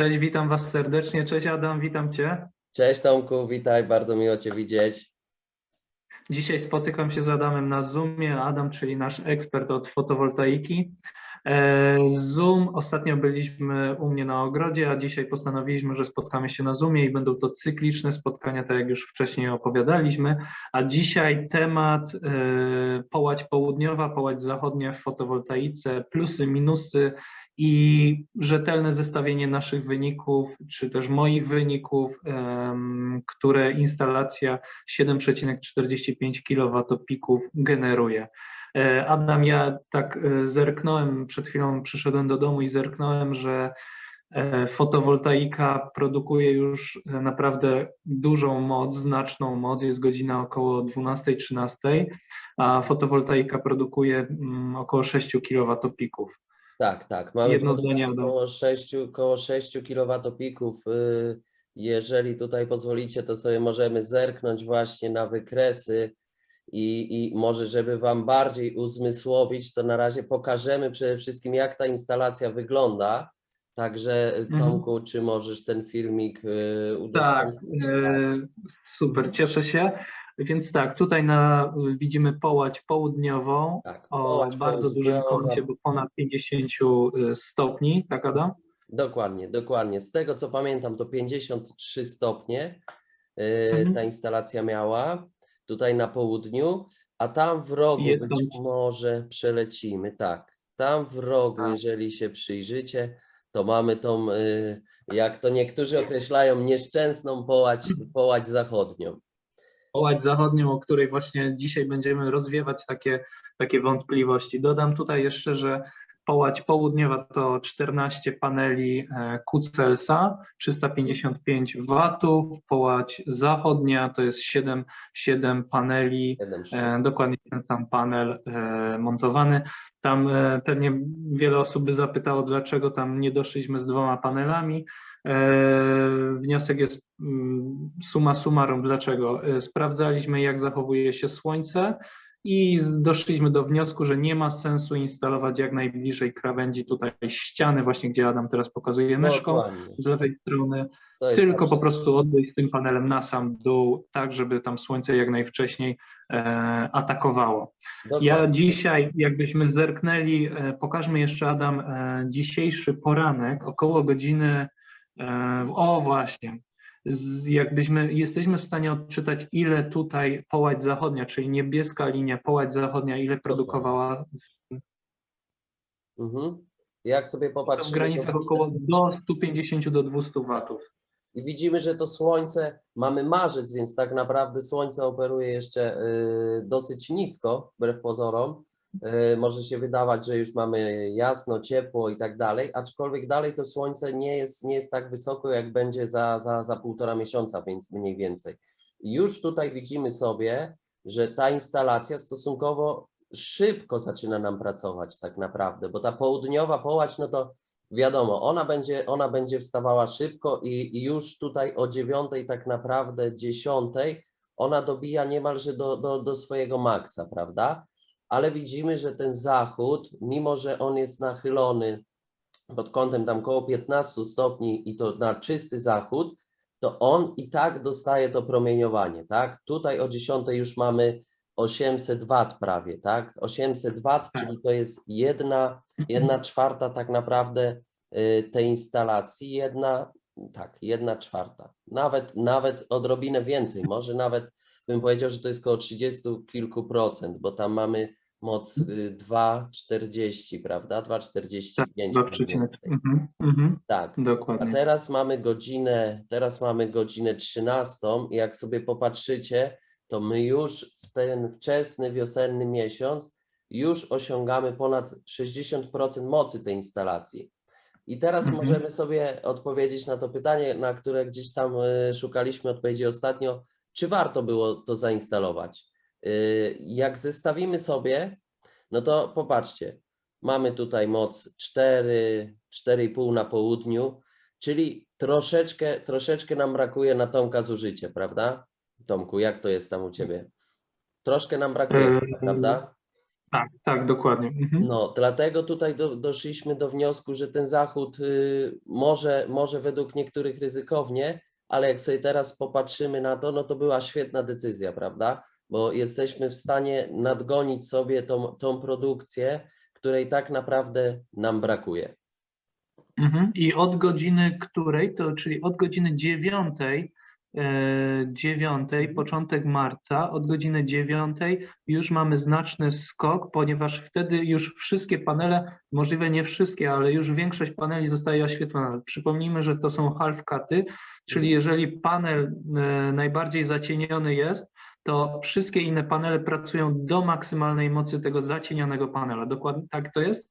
Cześć, witam Was serdecznie. Cześć Adam, witam Cię. Cześć Tomku, witaj, bardzo miło Cię widzieć. Dzisiaj spotykam się z Adamem na Zoomie. Adam, czyli nasz ekspert od fotowoltaiki. E, Zoom, ostatnio byliśmy u mnie na ogrodzie, a dzisiaj postanowiliśmy, że spotkamy się na Zoomie i będą to cykliczne spotkania, tak jak już wcześniej opowiadaliśmy. A dzisiaj temat e, połać południowa, połać zachodnia w fotowoltaice, plusy, minusy i rzetelne zestawienie naszych wyników, czy też moich wyników, które instalacja 7,45 kWp generuje. E, Adam, ja tak e, zerknąłem, przed chwilą przyszedłem do domu i zerknąłem, że e, fotowoltaika produkuje już naprawdę dużą moc, znaczną moc, jest godzina około 12-13, a fotowoltaika produkuje mm, około 6 kWp. Tak, tak, mamy Jedno zdanie, Adam. około 6, około 6 kWp. y, Jeżeli tutaj pozwolicie, to sobie możemy zerknąć właśnie na wykresy i, i może, żeby Wam bardziej uzmysłowić, to na razie pokażemy przede wszystkim, jak ta instalacja wygląda. Także y, Mhm. Tomku, czy możesz ten filmik y, Tak, udostępnić? e, super, cieszę się. Więc tak, tutaj na, widzimy połać południową Tak, o bardzo dużym kącie, bo ponad 50 stopni, tak Adam? Dokładnie, dokładnie. Z tego co pamiętam, to 53 stopnie y, Mhm. ta instalacja miała tutaj na południu, a tam w rogu Jest być tam- może przelecimy. Tak, tam w rogu, Tak. jeżeli się przyjrzycie, to mamy tą, y, jak to niektórzy określają, nieszczęsną połać, połać zachodnią. Połać zachodnią, o której właśnie dzisiaj będziemy rozwiewać takie, takie wątpliwości. Dodam tutaj jeszcze, że połać południowa to 14 paneli e, QCelsa, 355 W, połać zachodnia to jest 7, 7 paneli Jeden sztuk. E, Dokładnie ten sam panel e, montowany. Tam pewnie wiele osób by zapytało, dlaczego tam nie doszliśmy z dwoma panelami. E, Wniosek jest mm, summa summarum, dlaczego? E, Sprawdzaliśmy, jak zachowuje się słońce i doszliśmy do wniosku, że nie ma sensu instalować jak najbliżej krawędzi tutaj ściany, właśnie gdzie Adam teraz pokazuje myszką Dokładnie. z lewej strony tylko nasze- po prostu odejść z tym panelem na sam dół, tak żeby tam słońce jak najwcześniej e, atakowało. Ja dzisiaj, jakbyśmy zerknęli, e, pokażmy jeszcze Adam e, dzisiejszy poranek, około godziny, o właśnie, jakbyśmy, jesteśmy w stanie odczytać ile tutaj połać zachodnia, czyli niebieska linia połać zachodnia, ile produkowała Mhm. Jak sobie w popatrzymy, to granicach około do 150 do 200 watów. I widzimy, że to słońce, mamy marzec, więc tak naprawdę słońce operuje jeszcze y, dosyć nisko, wbrew pozorom. Y, może się wydawać, że już mamy jasno, ciepło i tak dalej, aczkolwiek dalej to słońce nie jest, nie jest tak wysoko, jak będzie za, za, za półtora miesiąca, więc mniej więcej. Już tutaj widzimy sobie, że ta instalacja stosunkowo szybko zaczyna nam pracować tak naprawdę, bo ta południowa połać, no to wiadomo, ona będzie, ona będzie wstawała szybko i, i już tutaj o dziewiątej, tak naprawdę dziesiątej, ona dobija niemalże do, do, do swojego maksa, prawda? Ale widzimy, że ten zachód, mimo że on jest nachylony pod kątem tam koło 15 stopni i to na czysty zachód, to on i tak dostaje to promieniowanie, tak? Tutaj o 10 już mamy 800 W prawie, tak? 800 W, czyli to jest jedna, jedna czwarta tak naprawdę y, tej instalacji, jedna, tak, jedna czwarta. Nawet, nawet odrobinę więcej, może nawet bym powiedział, że to jest około 30 kilku procent, bo tam mamy moc y, 2,40, prawda? 2,45. Tak. Mhm, mhm, Tak. A dokładnie. teraz mamy godzinę, teraz mamy godzinę 13 i jak sobie popatrzycie, to my już w ten wczesny wiosenny miesiąc już osiągamy ponad 60% mocy tej instalacji. I teraz Mhm. możemy sobie odpowiedzieć na to pytanie, na które gdzieś tam y, szukaliśmy odpowiedzi ostatnio, czy warto było to zainstalować. Y, Jak zestawimy sobie, no to popatrzcie, mamy tutaj moc 4, 4,5 na południu, czyli troszeczkę, troszeczkę nam brakuje na Tomka zużycie, prawda? Tomku, jak to jest tam u Ciebie? Troszkę nam brakuje, Em, prawda? Tak, tak, dokładnie. Mhm. No, dlatego tutaj do, doszliśmy do wniosku, że ten zachód y, może, może według niektórych ryzykownie, ale jak sobie teraz popatrzymy na to, no to była świetna decyzja, prawda? Bo jesteśmy w stanie nadgonić sobie tą, tą produkcję, której tak naprawdę nam brakuje. Mhm. I od godziny której, to czyli od godziny dziewiątej, e, dziewiątej, początek marca, od godziny dziewiątej już mamy znaczny skok, ponieważ wtedy już wszystkie panele, możliwe nie wszystkie, ale już większość paneli zostaje oświetlona. Przypomnijmy, że to są half cuty, czyli jeżeli panel e, najbardziej zacieniony jest, to wszystkie inne panele pracują do maksymalnej mocy tego zacienionego panela. Dokładnie tak to jest?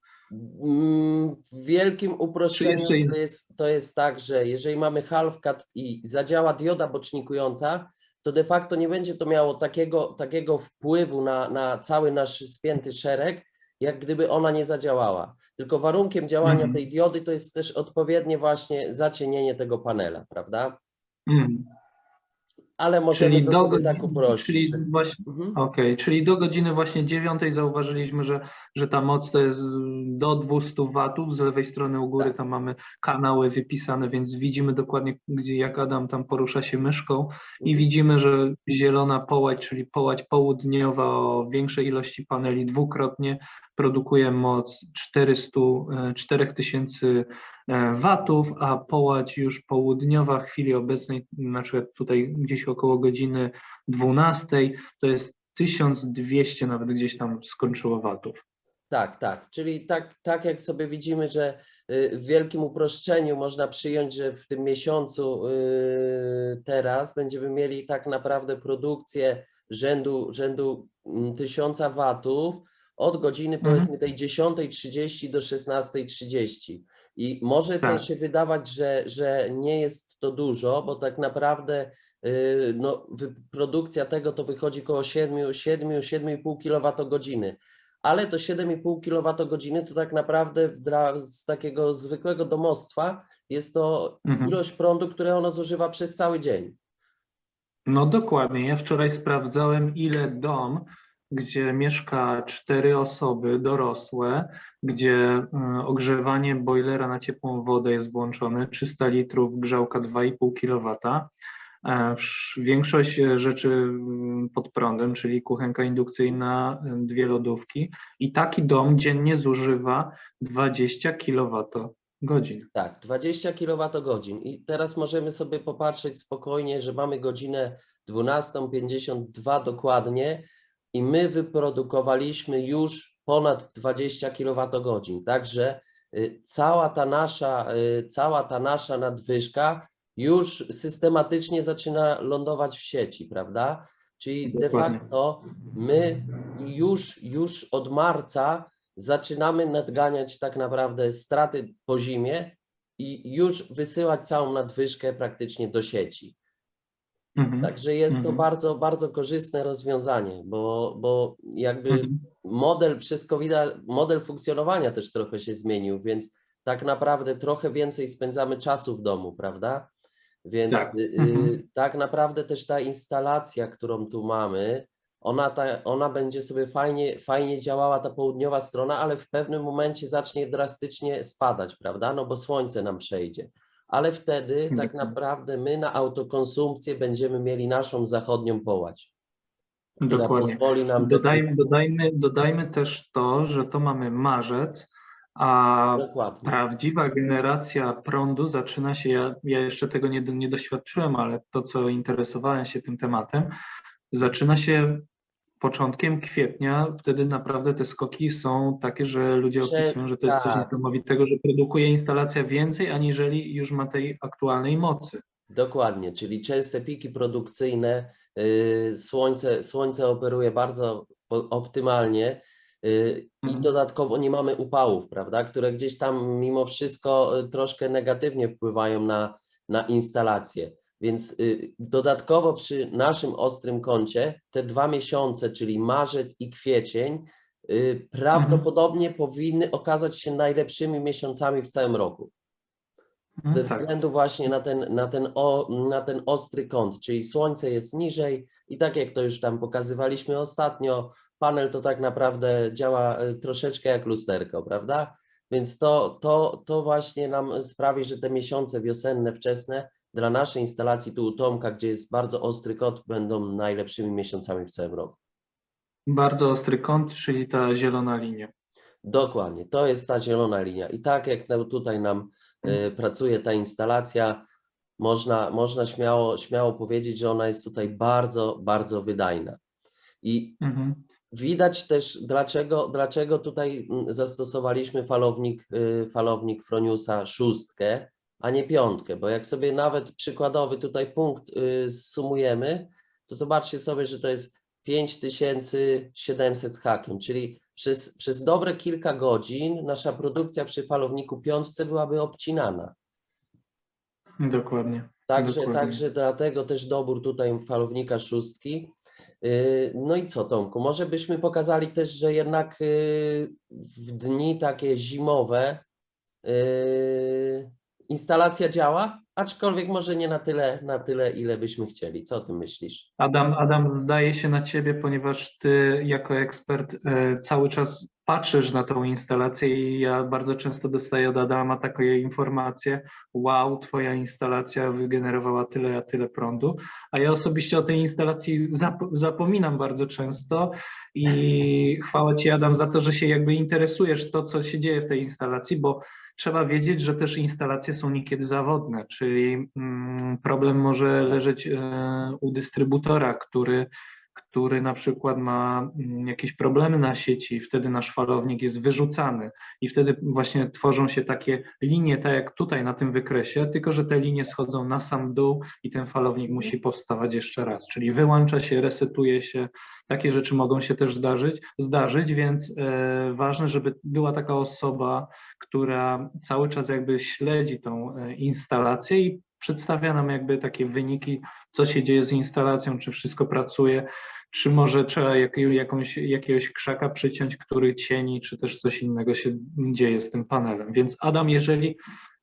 Mm, W wielkim uproszczeniu to jest, to jest tak, że jeżeli mamy half cut i zadziała dioda bocznikująca, to de facto nie będzie to miało takiego, takiego wpływu na, na cały nasz spięty szereg, jak gdyby ona nie zadziałała. Tylko warunkiem działania Mhm. tej diody to jest też odpowiednie właśnie zacienienie tego panela, prawda? Mm. Ale możemy Czyli to do tak godziny, uprościć. czyli właśnie, Mhm. okej, czyli do godziny właśnie dziewiątej zauważyliśmy, że, że ta moc to jest do 200 watów, z lewej strony u góry Tak. tam mamy kanały wypisane, więc widzimy dokładnie, gdzie jak Adam tam porusza się myszką i Mhm. widzimy, że zielona połać, czyli połać południowa o większej ilości paneli dwukrotnie produkuje moc 400, e, 4000 e, watów, a połać już południowa w chwili obecnej, na przykład tutaj gdzieś około godziny 12, to jest 1200 nawet gdzieś tam skończyło watów. Tak, tak. Czyli tak, tak jak sobie widzimy, że y, w wielkim uproszczeniu można przyjąć, że w tym miesiącu y, teraz będziemy mieli tak naprawdę produkcję rzędu, rzędu mm, 1000 watów od godziny Mhm. powiedzmy tej 10.30 do 16.30. I może to Tak. się wydawać, że, że nie jest to dużo, bo tak naprawdę y, no, produkcja tego to wychodzi około 7, 7, 7,5 kWh ale to 7,5 kWh to tak naprawdę dla, z takiego zwykłego domostwa jest to Mhm. ilość prądu, które ono zużywa przez cały dzień. No dokładnie. Ja wczoraj sprawdzałem, ile dom, gdzie mieszka cztery osoby dorosłe, gdzie e, ogrzewanie bojlera na ciepłą wodę jest włączone, 300 litrów grzałka 2,5 kW. E, Większość e, rzeczy mm, pod prądem, czyli kuchenka indukcyjna, e, dwie lodówki i taki dom dziennie zużywa 20 kWh. Tak, 20 kWh. I teraz możemy sobie popatrzeć spokojnie, że mamy godzinę 12.52 dokładnie i my wyprodukowaliśmy już ponad 20 kWh. Także y, cała ta nasza, y, cała ta nasza nadwyżka już systematycznie zaczyna lądować w sieci, prawda? Czyli de facto my już, już od marca zaczynamy nadganiać tak naprawdę straty po zimie i już wysyłać całą nadwyżkę praktycznie do sieci. Mhm. Także jest to Mhm. bardzo, bardzo korzystne rozwiązanie, bo, bo jakby Mhm. model przez covid model funkcjonowania też trochę się zmienił, więc tak naprawdę trochę więcej spędzamy czasu w domu, prawda? Więc Tak. y, y, Mhm. tak naprawdę też ta instalacja, którą tu mamy, ona, ta, ona będzie sobie fajnie, fajnie działała, ta południowa strona, ale w pewnym momencie zacznie drastycznie spadać, prawda? No bo słońce nam przejdzie. Ale wtedy tak naprawdę my na autokonsumpcję będziemy mieli naszą zachodnią połać, która Dokładnie. pozwoli nam do Dodajmy, dodajmy, dodajmy też to, że to mamy marzec, a Dokładnie. prawdziwa generacja prądu zaczyna się, ja, ja jeszcze tego nie, nie doświadczyłem, ale to, co interesowałem się tym tematem, zaczyna się początkiem kwietnia. Wtedy naprawdę te skoki są takie, że ludzie opisują, że to jest coś tak. niesamowitego, że produkuje instalacja więcej, aniżeli już ma tej aktualnej mocy. Dokładnie, czyli częste piki produkcyjne, yy, słońce, słońce operuje bardzo optymalnie yy, i Mhm. dodatkowo nie mamy upałów, prawda, które gdzieś tam mimo wszystko y, troszkę negatywnie wpływają na, na instalację. Więc y, dodatkowo przy naszym ostrym kącie te dwa miesiące, czyli marzec i kwiecień, y, prawdopodobnie powinny okazać się najlepszymi miesiącami w całym roku ze No tak. względu właśnie na ten, na, ten o, na ten ostry kąt, czyli słońce jest niżej i tak jak to już tam pokazywaliśmy ostatnio, panel to tak naprawdę działa y, troszeczkę jak lusterko, prawda? Więc to, to, to właśnie nam sprawi, że te miesiące wiosenne, wczesne dla naszej instalacji tu u Tomka, gdzie jest bardzo ostry kąt, będą najlepszymi miesiącami w całym roku. Bardzo ostry kąt, czyli ta zielona linia. Dokładnie, to jest ta zielona linia. I tak jak tutaj nam y, pracuje ta instalacja, można, można śmiało, śmiało powiedzieć, że ona jest tutaj bardzo, bardzo wydajna. I Mhm. widać też, dlaczego, dlaczego tutaj mm, zastosowaliśmy falownik, y, falownik Froniusa szóstkę, a nie piątkę, bo jak sobie nawet przykładowy tutaj punkt y, sumujemy, to zobaczcie sobie, że to jest 5700 z hakiem, czyli przez, przez dobre kilka godzin nasza produkcja przy falowniku piątce byłaby obcinana. Dokładnie. Także, Dokładnie. także dlatego też dobór tutaj falownika szóstki. Yy, No i co, Tomku? Może byśmy pokazali też, że jednak yy, w dni takie zimowe instalacja działa, aczkolwiek może nie na tyle, na tyle, ile byśmy chcieli. Co o tym myślisz? Adam, Adam, zdaje się na ciebie, ponieważ ty jako ekspert e, cały czas patrzysz na tą instalację i ja bardzo często dostaję od Adama takie informacje, wow, twoja instalacja wygenerowała tyle, a tyle prądu, a ja osobiście o tej instalacji zap- zapominam bardzo często i chwała ci Adam za to, że się jakby interesujesz to, co się dzieje w tej instalacji, bo Trzeba wiedzieć, że też instalacje są niekiedy zawodne, czyli mm, problem może leżeć e, u dystrybutora, który, który na przykład ma mm, jakieś problemy na sieci, wtedy nasz falownik jest wyrzucany. I wtedy właśnie tworzą się takie linie, tak jak tutaj na tym wykresie, tylko że te linie schodzą na sam dół i ten falownik musi powstawać jeszcze raz, czyli wyłącza się, resetuje się, takie rzeczy mogą się też zdarzyć, zdarzyć więc e, ważne, żeby była taka osoba, która cały czas jakby śledzi tą e, instalację i przedstawia nam jakby takie wyniki, co się dzieje z instalacją, czy wszystko pracuje, czy może trzeba jakąś, jakiegoś krzaka przyciąć, który cieni, czy też coś innego się dzieje z tym panelem. Więc Adam, jeżeli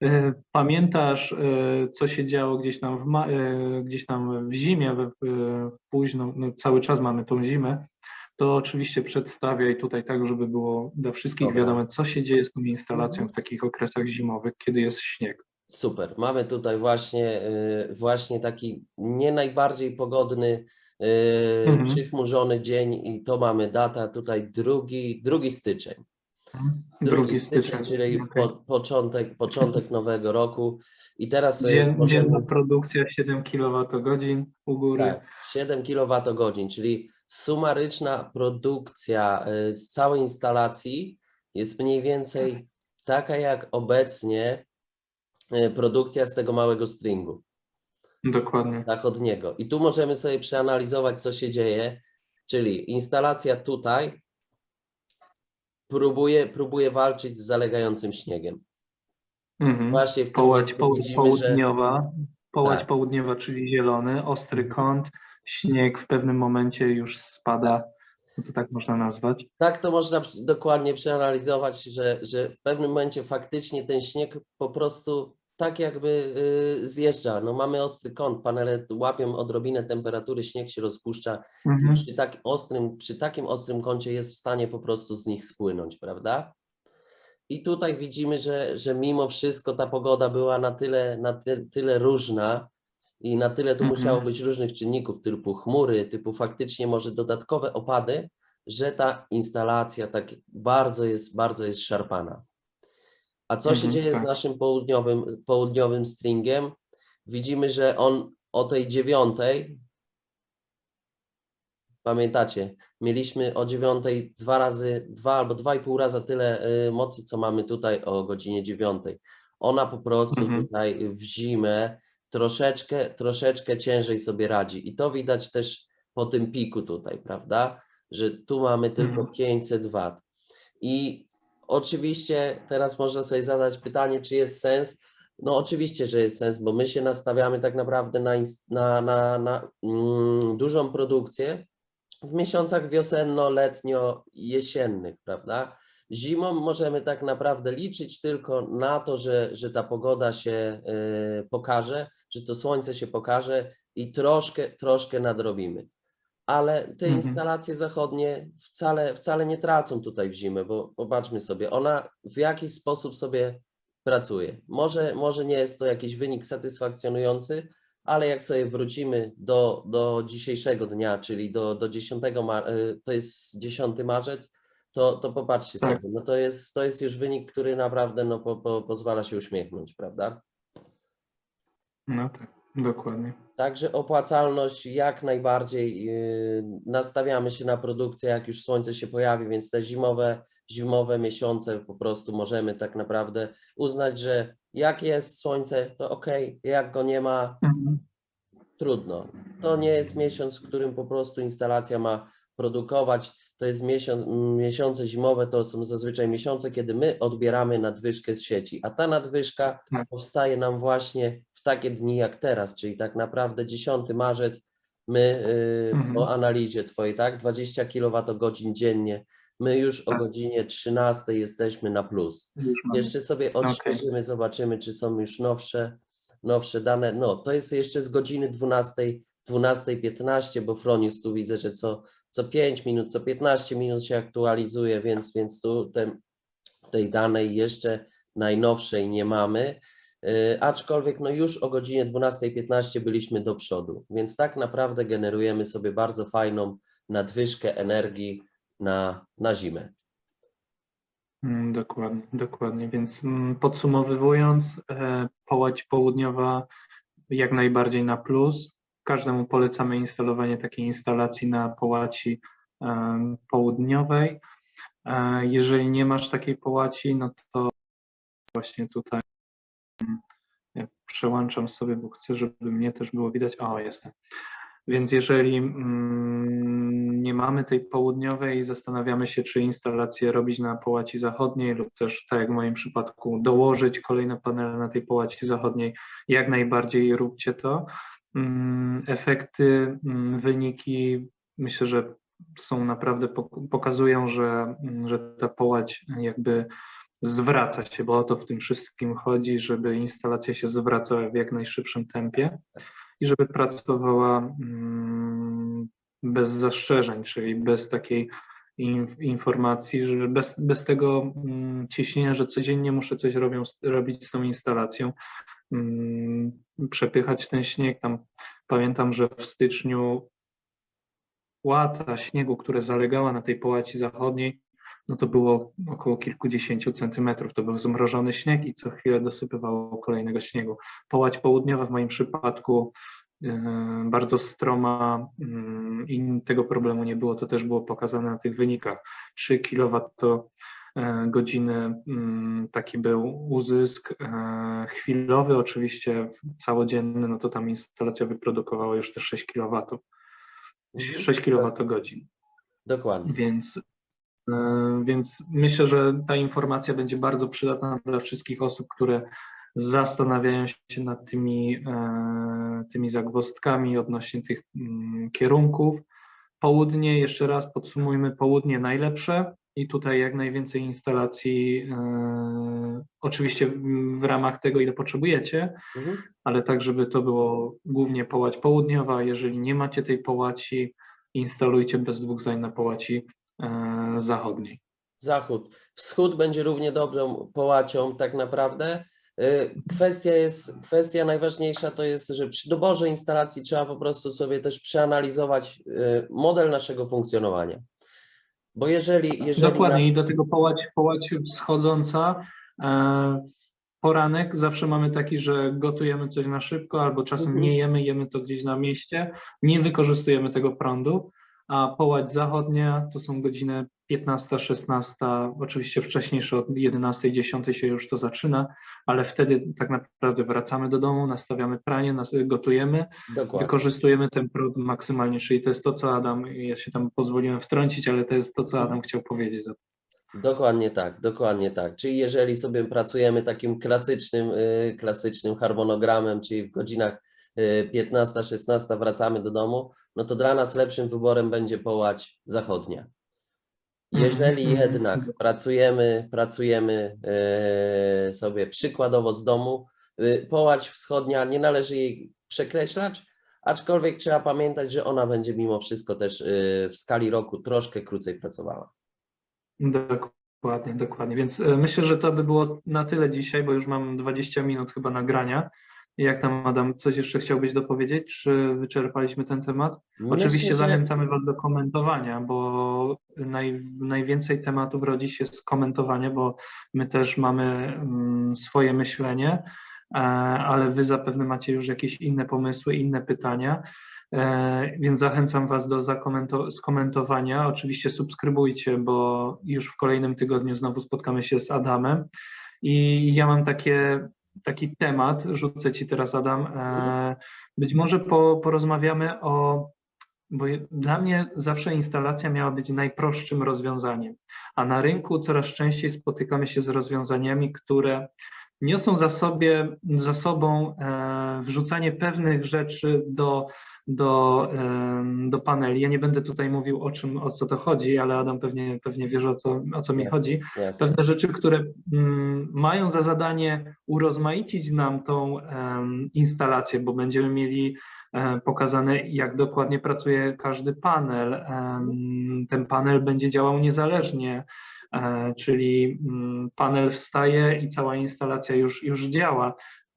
e, pamiętasz, e, co się działo gdzieś tam w, e, gdzieś tam w zimie, w, w późno, no cały czas mamy tą zimę, to oczywiście przedstawiaj tutaj tak, żeby było dla wszystkich Dobra. wiadome, co się dzieje z tą instalacją w takich okresach zimowych, kiedy jest śnieg. Super. Mamy tutaj właśnie, właśnie taki nie najbardziej pogodny, Mhm. przychmurzony dzień i to mamy data tutaj drugi, drugi styczeń. Drugi styczeń, czyli okej. po, początek, początek nowego roku. I teraz Dzien, możemy- dzienna produkcja 7 kWh u góry. Tak, 7 kWh, czyli sumaryczna produkcja y, z całej instalacji jest mniej więcej taka jak obecnie y, produkcja z tego małego stringu Dokładnie. zachodniego. I tu możemy sobie przeanalizować, co się dzieje, czyli instalacja tutaj próbuje, próbuje walczyć z zalegającym śniegiem. Mhm. Właśnie w tym Połać miejscu poł- widzimy, południowa, połać Tak. południowa, czyli zielony, ostry kąt, śnieg w pewnym momencie już spada, no to tak można nazwać. tak to można dokładnie przeanalizować, że, że w pewnym momencie faktycznie ten śnieg po prostu tak jakby y, zjeżdża. No mamy ostry kąt, panele łapią odrobinę temperatury, śnieg się rozpuszcza. Mhm. Przy, tak ostrym, przy takim ostrym kącie jest w stanie po prostu z nich spłynąć, prawda? I tutaj widzimy, że, że mimo wszystko ta pogoda była na tyle, na ty, tyle różna i na tyle tu Mhm. musiało być różnych czynników, typu chmury, typu faktycznie może dodatkowe opady, że ta instalacja tak bardzo jest, bardzo jest szarpana. A co się Mhm, dzieje z tak. naszym południowym, południowym stringiem? Widzimy, że on o tej dziewiątej, pamiętacie, mieliśmy o dziewiątej dwa razy, dwa albo dwa i pół raza tyle y, mocy, co mamy tutaj o godzinie dziewiątej. Ona po prostu Mhm. tutaj w zimę troszeczkę, troszeczkę ciężej sobie radzi. I to widać też po tym piku tutaj, prawda? Że tu mamy tylko Mhm. 500 W. I oczywiście teraz można sobie zadać pytanie, czy jest sens. No oczywiście, że jest sens, bo my się nastawiamy tak naprawdę na, na, na, na mm, dużą produkcję w miesiącach wiosenno-letnio-jesiennych, prawda? Zimą możemy tak naprawdę liczyć tylko na to, że, że ta pogoda się y, pokaże, że to słońce się pokaże i troszkę, troszkę nadrobimy. Ale te Mhm. instalacje zachodnie wcale, wcale nie tracą tutaj w zimę, bo popatrzmy sobie, ona w jakiś sposób sobie pracuje. Może, może nie jest to jakiś wynik satysfakcjonujący, ale jak sobie wrócimy do, do dzisiejszego dnia, czyli do, do 10, mar- y, to jest 10 marzec, to, to popatrzcie Tak. sobie, no to jest, to jest już wynik, który naprawdę no, po, po, pozwala się uśmiechnąć, prawda? No tak, dokładnie. Także opłacalność jak najbardziej yy, nastawiamy się na produkcję, jak już słońce się pojawi, więc te zimowe, zimowe miesiące po prostu możemy tak naprawdę uznać, że jak jest słońce, to ok, jak go nie ma, Mhm. trudno. To nie jest miesiąc, w którym po prostu instalacja ma produkować. To jest miesiąc, miesiące zimowe, to są zazwyczaj miesiące, kiedy my odbieramy nadwyżkę z sieci, a ta nadwyżka Tak. powstaje nam właśnie takie dni jak teraz, czyli tak naprawdę 10 marzec, my yy, Mhm. po analizie Twojej, tak, 20 kWh dziennie, my już o Tak. godzinie 13 jesteśmy na plus. Jeszcze sobie odświeżymy, zobaczymy, czy są już nowsze, nowsze dane. No, to jest jeszcze z godziny 12, 12.15, bo Fronius tu widzę, że co, co 5 minut, co 15 minut się aktualizuje, więc, więc tu te, tej danej jeszcze najnowszej nie mamy. Yy, aczkolwiek no już o godzinie 12.15 byliśmy do przodu, więc tak naprawdę generujemy sobie bardzo fajną nadwyżkę energii na, na zimę. Mm, Dokładnie, dokładnie. Więc mm, podsumowując, e, połać południowa jak najbardziej na plus. Każdemu polecamy instalowanie takiej instalacji na połaci em, południowej. E, Jeżeli nie masz takiej połaci, no to właśnie tutaj ja przełączam sobie, bo chcę, żeby mnie też było widać. O, jestem. Więc jeżeli mm, nie mamy tej południowej, zastanawiamy się, czy instalację robić na połaci zachodniej lub też, tak jak w moim przypadku, dołożyć kolejne panele na tej połaci zachodniej, jak najbardziej róbcie to. Mm, Efekty, mm, wyniki myślę, że są naprawdę, pok- pokazują, że, że ta połać jakby zwraca się, bo o to w tym wszystkim chodzi, żeby instalacja się zwracała w jak najszybszym tempie i żeby pracowała mm, bez zastrzeżeń, czyli bez takiej in- informacji, że bez, bez tego mm, ciśnienia, że codziennie muszę coś robią, robić z tą instalacją, mm, przepychać ten śnieg. Tam pamiętam, że w styczniu łata śniegu, które zalegała na tej połaci zachodniej, no to było około kilkudziesięciu centymetrów. To był zmrożony śnieg i co chwilę dosypywało kolejnego śniegu. Połać południowa w moim przypadku yy, bardzo stroma yy, i tego problemu nie było. To też było pokazane na tych wynikach. 3 kWh godziny yy, taki był uzysk yy, chwilowy, oczywiście całodzienny, no to tam instalacja wyprodukowała już te 6 kW. 6 kWh. Dokładnie. Więc, e, więc myślę, że ta informacja będzie bardzo przydatna dla wszystkich osób, które zastanawiają się nad tymi, e, tymi zagwozdkami odnośnie tych mm, kierunków. Południe, jeszcze raz podsumujmy, południe najlepsze i tutaj jak najwięcej instalacji, e, oczywiście w- ramach tego, ile potrzebujecie, Mhm. ale tak, żeby to było głównie połać południowa. Jeżeli nie macie tej połaci, instalujcie bez dwóch zdań na połaci e, zachodniej. Zachód. Wschód będzie równie dobrą połacią tak naprawdę. Y, Kwestia jest, kwestia najważniejsza to jest, że przy doborze instalacji trzeba po prostu sobie też przeanalizować y, model naszego funkcjonowania. Bo jeżeli, jeżeli Dokładnie na- i do tego połać, połać wschodząca. E, poranek zawsze mamy taki, że gotujemy coś na szybko albo czasem Mhm. nie jemy, jemy to gdzieś na mieście, nie wykorzystujemy tego prądu, a połać zachodnia to są godziny 15-16, oczywiście wcześniejsze od 11-10 się już to zaczyna, ale wtedy tak naprawdę wracamy do domu, nastawiamy pranie, nas, gotujemy, Dokładnie. wykorzystujemy ten prąd maksymalnie, czyli to jest to, co Adam, ja się tam pozwoliłem wtrącić, ale to jest to, co Adam chciał powiedzieć. Dokładnie tak, dokładnie tak. Czyli jeżeli sobie pracujemy takim klasycznym, y, klasycznym harmonogramem, czyli w godzinach y, 15-16 wracamy do domu, no to dla nas lepszym wyborem będzie połać zachodnia. Jeżeli Mhm, mhm. jednak pracujemy, pracujemy y, sobie przykładowo z domu, y, połać wschodnia nie należy jej przekreślać, aczkolwiek trzeba pamiętać, że ona będzie mimo wszystko też y, w skali roku troszkę krócej pracowała. Dokładnie, dokładnie. Więc myślę, że to by było na tyle dzisiaj, bo już mam 20 minut chyba nagrania. Jak tam, Adam, coś jeszcze chciałbyś dopowiedzieć? Czy wyczerpaliśmy ten temat? Oczywiście Myślę, że- zachęcamy Was do komentowania, bo naj, najwięcej tematów rodzi się z komentowania, bo my też mamy mm, swoje myślenie, e, ale Wy zapewne macie już jakieś inne pomysły, inne pytania, e, więc zachęcam Was do zakomento- skomentowania. Oczywiście subskrybujcie, bo już w kolejnym tygodniu znowu spotkamy się z Adamem. I ja mam takie, taki temat, rzucę Ci teraz, Adam. E, być może po, porozmawiamy o bo dla mnie zawsze instalacja miała być najprostszym rozwiązaniem, a na rynku coraz częściej spotykamy się z rozwiązaniami, które niosą za, sobie, za sobą e, wrzucanie pewnych rzeczy do, do, do paneli. Ja nie będę tutaj mówił o czym, o co to chodzi, ale Adam pewnie, pewnie wiesz o co, o co mi Jasne, chodzi Jasne. pewne rzeczy, które mm, mają za zadanie urozmaicić nam tą instalację, bo będziemy mieli e, pokazane, jak dokładnie pracuje każdy panel. Ten panel będzie działał niezależnie, e, czyli mm, panel wstaje i cała instalacja już, już działa.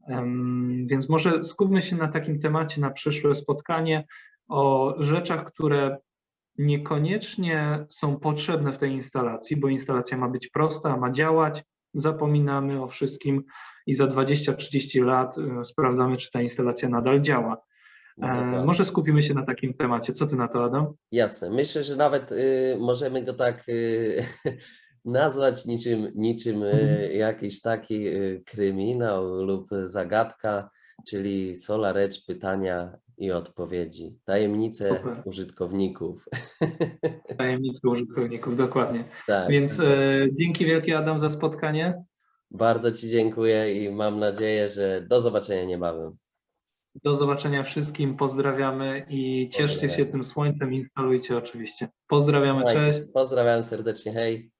Em, Więc może skupmy się na takim temacie na przyszłe spotkanie o rzeczach, które niekoniecznie są potrzebne w tej instalacji, bo instalacja ma być prosta, ma działać, zapominamy o wszystkim i za 20-30 lat y, sprawdzamy, czy ta instalacja nadal działa. E, Dokładnie. może skupimy się na takim temacie. Co ty na to, Adam? Jasne. Myślę, że nawet y, możemy go tak y, nazwać niczym, niczym y, Mhm. jakiś taki y, kryminał lub zagadka, czyli SolarEdge pytania i odpowiedzi. Tajemnice Super. użytkowników. Tajemnicy użytkowników, dokładnie. tak. Więc e, dzięki wielkie, Adam, za spotkanie. Bardzo Ci dziękuję i mam nadzieję, że do zobaczenia niebawem. Do zobaczenia wszystkim, pozdrawiamy i cieszcie się Pozdrawiam. tym słońcem, instalujcie oczywiście. Pozdrawiamy, cześć. Pozdrawiam serdecznie, hej.